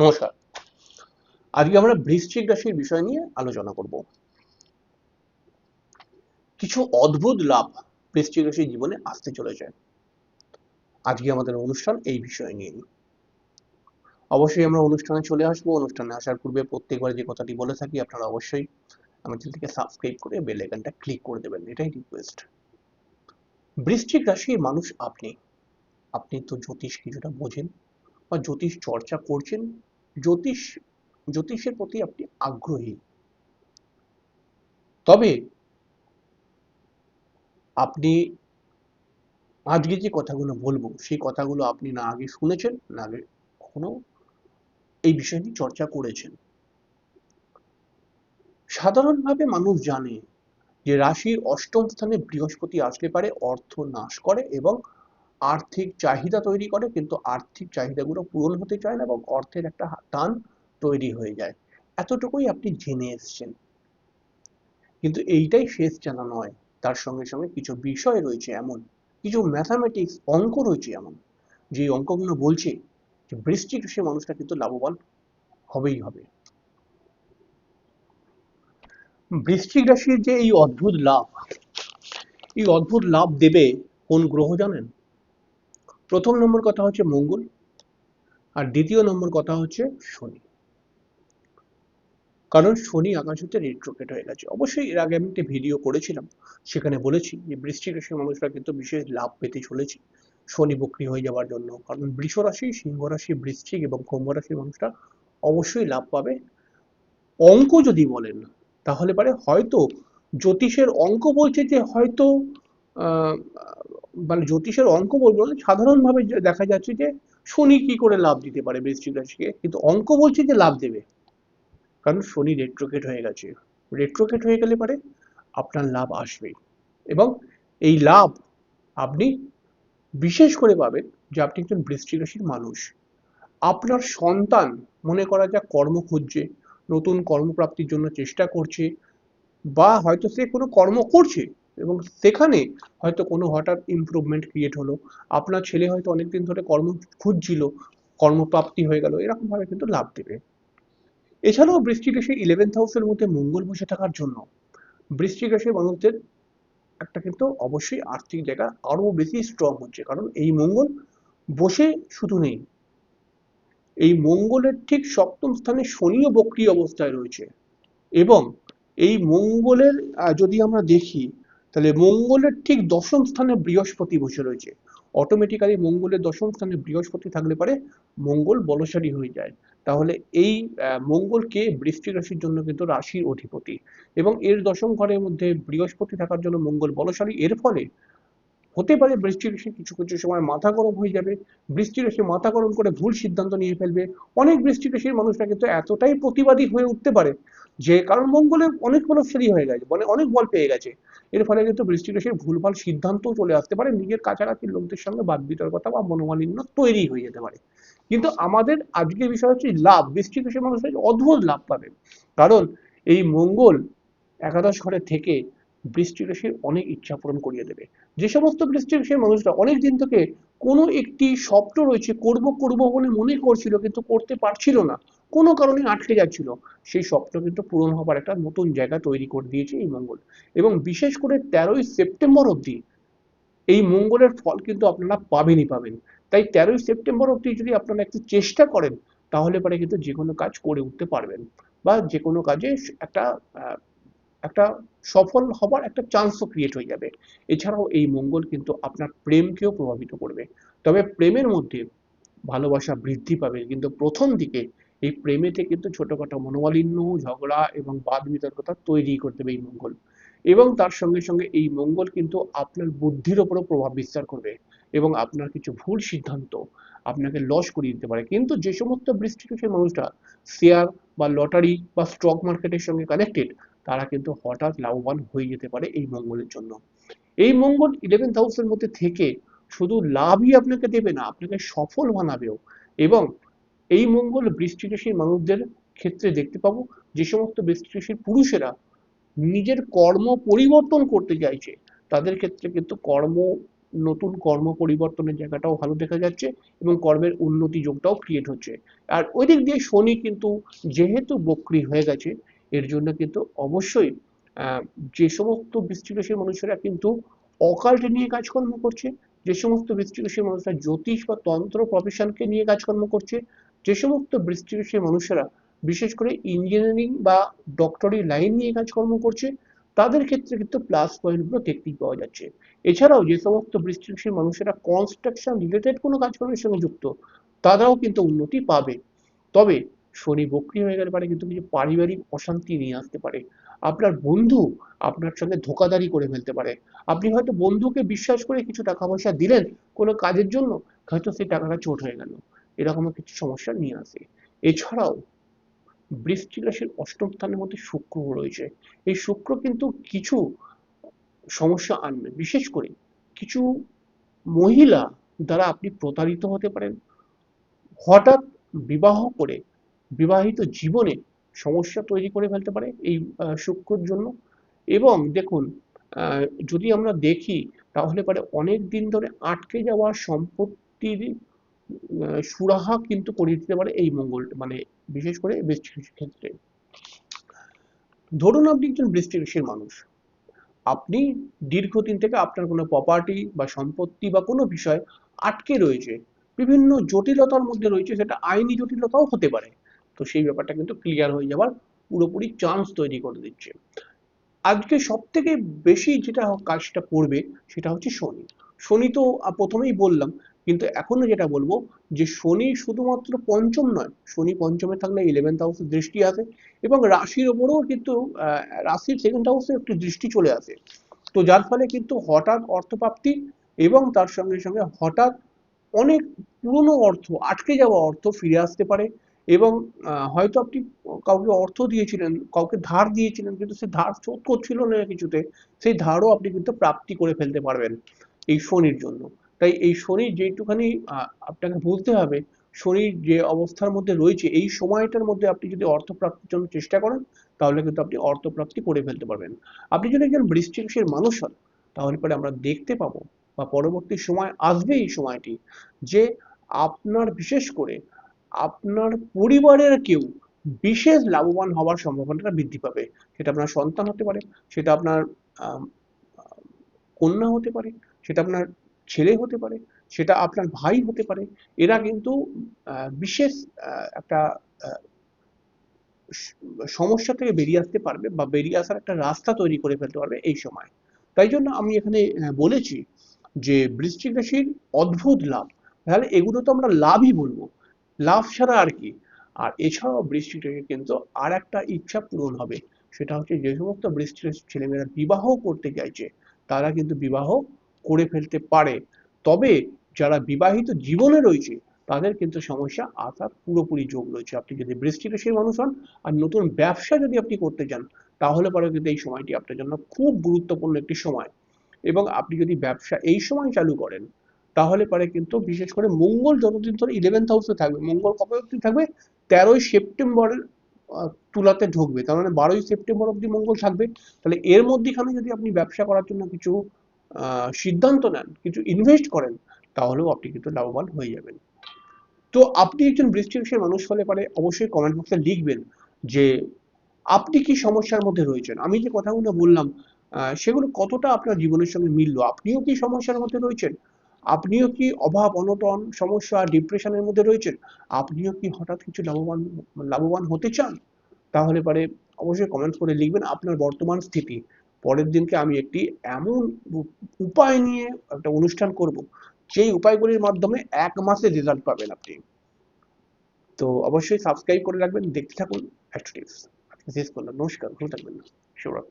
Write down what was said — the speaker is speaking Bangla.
নমস্কার। আজকে আমরা বৃশ্চিক রাশির বিষয় নিয়ে আলোচনা করব। কিছু অদ্ভুত লাভ বৃশ্চিক রাশির জীবনে আসতে চলেছে। আজকে আমাদের অনুষ্ঠান এই বিষয় নিয়ে। অবশ্যই আমরা অনুষ্ঠানে চলে আসব। অনুষ্ঠানে আসার পূর্বে প্রত্যেকবার যে কথাটি বলে থাকি, আপনারা অবশ্যই আমার চ্যানেলটিকে সাবস্ক্রাইব করে বেল আইকনটা ক্লিক করে দেবেন। এটাই রিকোয়েস্ট বৃশ্চিক রাশির মানুষ আপনি। আপনি তো জ্যোতিষ কিছুটা বোঝেন বা জ্যোতিষ চর্চা করছেন জ্যোতিষ, জ্যোতিষের প্রতি আপনি আগ্রহী। তবে আপনি আজকে যে কথাগুলো বলব, সেই কথাগুলো আপনি না আগে শুনেছেন, না আগে কখনো এই বিষয় নিয়ে চর্চা করেছেন। সাধারণভাবে মানুষ জানে যে রাশির অষ্টম স্থানে বৃহস্পতি আসলে পারে, অর্থ নাশ করে এবং আর্থিক চাহিদা তৈরি করে, কিন্তু আর্থিক চাহিদাগুলো পূরণ হতে চায় না এবং অর্থের একটা টান তৈরি হয়ে যায়। এতটুকুই আপনি জেনে এসছেন। কিন্তু এইটাই শেষ জানা নয়। তার সঙ্গে সঙ্গে কিছু বিষয় রয়েছে এমন, কিছু ম্যাথামেটিক্স অঙ্ক রয়েছে এমন, যে অঙ্কগুলো বলছে যে বৃষ্টিক সে মানুষটা কিন্তু লাভবান হবেই হবে। বৃশ্চিক রাশির যে এই অদ্ভুত লাভ, এই অদ্ভুত লাভ দেবে কোন গ্রহ জানেন? প্রথম নম্বর কথা হচ্ছে মঙ্গল, আর দ্বিতীয় নম্বর কথা হচ্ছে শনি। কারণ শনি আকাশ হচ্ছে রেট্রোকেট হয়ে গেছে। অবশ্যই এর আগে আমি একটা ভিডিও করেছিলাম, সেখানে বলেছি যে বৃষ্টিক রাশির মানুষরা কিন্তু বিশেষ লাভ পেতে চলেছে শনি বক্রি হয়ে যাওয়ার জন্য। কারণ বৃষ রাশি, সিংহ রাশি, বৃশ্চিক এবং কুম্ভ রাশির মানুষরা অবশ্যই লাভ পাবে। অঙ্ক যদি বলেন, তাহলে পারে হয়তো জ্যোতিষের অঙ্ক বলছে যে হয়তো মানে জ্যোতিষের অঙ্ক বলব না, সাধারণভাবে দেখা যাচ্ছে যে শনি কি করে লাভ দিতে পারে বৃশ্চিক রাশিকে, কিন্তু অঙ্ক বলছে যে লাভ দেবে। কারণ শনি রেট্রোকেট হয়ে গেছে। রেট্রোকেট হয়ে গেলে পারে আপনার লাভ আসবেই এবং এই লাভ আপনি বিশেষ করে পাবেন যে আপনি একজন বৃষ্টি রাশির মানুষ। আপনার সন্তান মনে করা যাক কর্ম খুঁজছে, নতুন কর্মপ্রাপ্তির জন্য চেষ্টা করছে, বা হয়তো সে কোনো কর্ম করছে এবং সেখানে হয়তো কোনো হঠাৎ ইমপ্রুভমেন্ট ক্রিয়েট হলো। আপনার ছেলে হয়তো অনেকদিন ধরে কর্ম খুঁজছিল, কর্মপ্রাপ্তি হয়ে গেল, এরকমভাবে কিন্তু লাভ দেবে। এছাড়াও বৃষ্টিক রাশি ইলেভেন্থ হাউসের মধ্যে মঙ্গল বসে থাকার জন্য বৃষ্টিক রাশির মানুষদের একটা কিন্তু অবশ্যই আর্থিক জায়গা আরও বেশি স্ট্রং হচ্ছে, কারণ এই মঙ্গল বসে শুধু নেই। এই মঙ্গলের ঠিক সপ্তম স্থানে শনিও বক্রি অবস্থায় রয়েছে এবং এই মঙ্গলের যদি আমরা দেখি তাহলে মঙ্গলের ঠিক দশম স্থানে বৃহস্পতি বসে রয়েছে। অটোমেটিক্যালি মঙ্গলের দশম স্থানে বৃহস্পতি থাকলে পারে মঙ্গল বলশালী হয়ে যায়। তাহলে এই মঙ্গলকে বৃষ্টি রাশির জন্য কিন্তু রাশির অধিপতি। এবং এর দশম ঘরের মধ্যে বৃহস্পতি থাকার জন্য মঙ্গল বলশালী। এর ফলে হতে পারে বৃষ্টি রাশি কিছু কিছু সময় মাথা গরম হয়ে যাবে বৃষ্টি রাশি মাথা গরম করে ভুল সিদ্ধান্ত নিয়ে ফেলবে। অনেক বৃষ্টি রাশির মানুষরা কিন্তু এতটাই প্রতিবাদী হয়ে উঠতে পারে যে, কারণ মঙ্গলে অনেক বলশালী হয়ে গেছে মানে অনেক বল পেয়ে গেছে। এর ফলে কিন্তু বৃষ্টি রাশির ভুলভাল সিদ্ধান্তও চলে আসতে পারে, নিজের কাছাকাছি লোকদের সঙ্গে বাদ বিতর্কতা বা মনোমালিন্য তৈরি হয়ে যেতে পারে। কিন্তু আমাদের আজকের বিষয় হচ্ছে লাভ বৃষ্টিক রাশির মানুষ অদ্ভুত লাভ পাবে। কারণ এই মঙ্গল একাদশ ঘরে থেকে বৃষ্টি রাশির অনেক ইচ্ছা পূরণ করিয়ে দেবে। যে সমস্ত বৃষ্টি রাশির মানুষরা অনেক দিন থেকে কোনো একটি স্বপ্ন রয়েছে, করব করব বলে মনে করছিল কিন্তু করতে পারছিল না। কোনো কারণে আটকে যাচ্ছিল। সেই স্বপ্ন কিন্তু পূরণ হবার একটা নতুন জায়গা তৈরি করে দিয়েছে এই মঙ্গল। এবং বিশেষ করে তেরোই সেপ্টেম্বর অবধি এই মঙ্গলের ফল কিন্তু আপনারা পাবেনই পাবেন। তাই তেরোই সেপ্টেম্বর অবধি যদি আপনারা একটু চেষ্টা করেন, তাহলে পরে কিন্তু যে কোনো কাজ করে উঠতে পারবেন। বা যে কোনো কাজে একটা একটা সফল হবার একটা চান্সও ক্রিয়েট হয়ে যাবে। এছাড়াও এই মঙ্গল কিন্তু আপনার প্রেমকেও প্রভাবিত করবে। তবে প্রেমের মধ্যে ভালোবাসা বৃদ্ধি পাবে। কিন্তু প্রথম দিকে এই প্রেমেতে কিন্তু ছোটখাটো মনোমালিন্য, ঝগড়া এবং বাদ বিতর্কতা তৈরি করতে হবে এই মঙ্গল। এবং তার সঙ্গে সঙ্গে এই মঙ্গল কিন্তু আপনার বুদ্ধির ওপরও প্রভাব বিস্তার করবে এবং আপনার কিছু ভুল সিদ্ধান্ত আপনাকে লস করিয়ে দিতে পারে। কিন্তু যে সমস্ত বৃষ্টিকেশের মানুষরা শেয়ার বা লটারি বা স্টক মার্কেটের সঙ্গে কানেক্টেড তারা কিন্তু হঠাৎ লাভবান হয়ে যেতে পারে এই মঙ্গলের জন্য। এই মঙ্গল ইলেভেন্থ হাউসের মধ্যে থেকে শুধু লাভই আপনাকে দেবে না, আপনাকে সফল বানাবেও। এবং এই মঙ্গল বৃষ্টিকেশীর মানুষদের ক্ষেত্রে দেখতে পাবো, যে সমস্ত বৃষ্টিকেশীর পুরুষেরা নিজের কর্ম পরিবর্তন করতে চাইছে, তাদের ক্ষেত্রে কিন্তু কর্ম, নতুন কর্ম পরিবর্তনের জায়গাটাও ভালো দেখা যাচ্ছে এবং কর্মের উন্নতি যোগটাও ক্রিয়েট হচ্ছে। আর ওই দিক দিয়ে শনি কিন্তু যেহেতু বক্রি হয়ে গেছে এর জন্য কিন্তু অবশ্যই যে সমস্ত বৃশ্চিক মানুষেরা কিন্তু অকাল্ট নিয়ে কাজকর্ম করছে, যে সমস্ত রাশির মানুষরা জ্যোতিষ বা তন্ত্র প্রফেশনকে নিয়ে কাজকর্ম করছে, যে সমস্ত বৃশ্চিক মানুষেরা বিশেষ করে ইঞ্জিনিয়ারিং বা ডক্টরি লাইন নিয়ে কাজকর্ম করছে, তাদের ক্ষেত্রে কিন্তু প্লাস পয়েন্টগুলো দেখতেই পাওয়া যাচ্ছে। এছাড়াও যে সমস্ত বৃশ্চিক মানুষেরা কনস্ট্রাকশন রিলেটেড কোনো কাজকর্মের সঙ্গে যুক্ত, তারাও কিন্তু উন্নতি পাবে। তবে শনি বক্রি হয়ে গেলে পারে, কিন্তু কিছু পারিবারিক অশান্তি নিয়ে আসতে পারে। আপনার বন্ধু আপনার সঙ্গে ধোকাদারি করে ফেলতে পারে। আপনি হয়তো বন্ধুকে বিশ্বাস করে কিছু টাকা পয়সা দিলেন কোনো কাজের জন্য, হয়তো সেই টাকাটা চোট হয়ে গেল। এরকমও কিছু সমস্যা নিয়ে আসে। এছাড়াও বৃশ্চিক রাশির অষ্টম স্থানের মধ্যে শুক্র রয়েছে। এই শুক্র কিন্তু কিছু সমস্যা আনবে। বিশেষ করে কিছু মহিলা দ্বারা আপনি প্রতারিত হতে পারেন। হঠাৎ বিবাহ করে বিবাহিত জীবনে সমস্যা তৈরি করে ফেলতে পারে এই শুক্রর জন্য। এবং দেখুন যদি আমরা দেখি, তাহলে পারে অনেক দিন ধরে আটকে যাওয়া সম্পত্তির সুরাহা কিন্তু করে দিতে পারে এই মঙ্গল মানে বিশেষ করে রাশির ক্ষেত্রে ধরুন আপনি একজন রাশির মানুষ। আপনি দীর্ঘদিন থেকে আপনার কোনো প্রপার্টি বা সম্পত্তি বা কোনো বিষয় আটকে রয়েছে, বিভিন্ন জটিলতার মধ্যে রয়েছে, সেটা আইনি জটিলতাও হতে পারে। তো সেই ব্যাপারটা কিন্তু ক্লিয়ার হয়ে যাওয়ার পুরোপুরি চান্স তৈরি করে দিচ্ছে। আজকে সব থেকে বেশি যেটা কাজটা করবে সেটা হচ্ছে শনি। শনি তো প্রথমেই বললাম, কিন্তু এখনও যেটা বলব যে শনি শুধুমাত্র পঞ্চম নয়, শনি পঞ্চমে থাকলে ইলেভেন্থ হাউসের দৃষ্টি আসে এবং রাশির ওপরেও কিন্তু রাশির সেকেন্ড হাউসে একটি দৃষ্টি চলে আসে। তো যার ফলে কিন্তু হঠাৎ অর্থপ্রাপ্তি এবং তার সঙ্গে সঙ্গে হঠাৎ অনেক পুরনো অর্থ, আটকে যাওয়া অর্থ ফিরে আসতে পারে। এবং হয়তো আপনি কাউকে অর্থ দিয়েছিলেন, কাউকে ধার দিয়েছিলেন, কিন্তু সে ধার শোধ করছিল না কিছুতে, সেই ধারও আপনি কিন্তু প্রাপ্তি করে ফেলতে পারবেন এই শনির জন্য। তাই এই শনি যেটুখানি আপনাকে বুঝতে হবে শনির যে অবস্থার মধ্যে রয়েছে, এই সময়টার মধ্যে আপনি যদি অর্থ প্রাপ্তির জন্য চেষ্টা করেন, তাহলে কিন্তু আপনি অর্থ প্রাপ্তি করে ফেলতে পারবেন। আপনি যদি একজন রাশির মানুষ হন, তাহলে পরে আমরা দেখতে পাবো, বা পরবর্তী সময় আসবে এই সময়টি, যে আপনার বিশেষ করে আপনার পরিবারের কেউ বিশেষ লাভবান হওয়ার সম্ভাবনাটা বৃদ্ধি পাবে। সেটা আপনার সন্তান হতে পারে, সেটা আপনার কন্যা হতে পারে, সেটা আপনার ছেলে হতে পারে, সেটা আপনার ভাই হতে পারে। এরা কিন্তু বিশেষ একটা সমস্যা থেকে বেরিয়ে আসতে পারবে বা বেরিয়ে আসার একটা রাস্তা তৈরি করে ফেলতে পারবে এই সময়। তাই জন্য আমি এখানে বলেছি যে বৃশ্চিক রাশির অদ্ভুত লাভ। তাহলে এগুলো তো আমরা লাভই বলব। লাভ ছাড়া আর কি। আর এছাড়াও বৃশ্চিক রাশির কিন্তু আর একটা ইচ্ছা পূরণ হবে। সেটা হচ্ছে যে সমস্ত রাশির ছেলেমেয়েরা বিবাহ করতে চাইছে, তারা কিন্তু বিবাহ করে ফেলতে পারে। তবে যারা বিবাহিত জীবনে রয়েছে, তাদের কিন্তু সমস্যা আসার পুরোপুরি যোগ রয়েছে। আপনি যদি বৃশ্চিক রাশির মানুষ হন আর নতুন ব্যবসা যদি আপনি করতে চান, তাহলে পরে কিন্তু এই সময়টি আপনার জন্য খুব গুরুত্বপূর্ণ একটি সময়। এবং আপনি যদি ব্যবসা এই সময় চালু করেন তাহলে পরে কিন্তু বিশেষ করে মঙ্গল যতদিন ধরে ইলেভেন্থ হাউসে থাকবে। মঙ্গল কবে অবধি থাকবে? তেরোই সেপ্টেম্বরের তুলাতে ঢুকবে। তার মানে বারোই সেপ্টেম্বর অব্দি মঙ্গল থাকবে। তাহলে এর মধ্যেখানে যদি আপনি ব্যবসা করার জন্য কিছু সিদ্ধান্ত নেন, কিছু ইনভেস্ট করেন, তাহলেও আপনি কিন্তু লাভবান হয়ে যাবেন। তো আপনি একজন বৃষ্টি রাশির মানুষ হলে পারে অবশ্যই কমেন্ট বক্সে লিখবেন যে, আপনি কি সমস্যার মধ্যে রয়েছেন? আমি যে কথাগুলো বললাম সেগুলো কতটা আপনার জীবনের সঙ্গে মিললো? আপনিও কি সমস্যার মধ্যে রয়েছেন? আপনিও কি অভাব, অনটন, সমস্যা ডিপ্রেশনের মধ্যে রয়েছেন? আপনিও কি হঠাৎ কিছু লাভবান লাভবান হতে চান? তাহলে পরে অবশ্যই কমেন্ট করে লিখবেন আপনার বর্তমান স্থিতি। পরের দিনকে আমি একটি এমন উপায় নিয়ে একটা অনুষ্ঠান করব, যেই উপায়গুলির মাধ্যমে এক মাসে রেজাল্ট পাবেন আপনি। তো অবশ্যই সাবস্ক্রাইব করে রাখবেন। দেখতে থাকুন আজকে শেষ করলাম। নমস্কার। ভালো থাকবেন। শুভরাত্রি।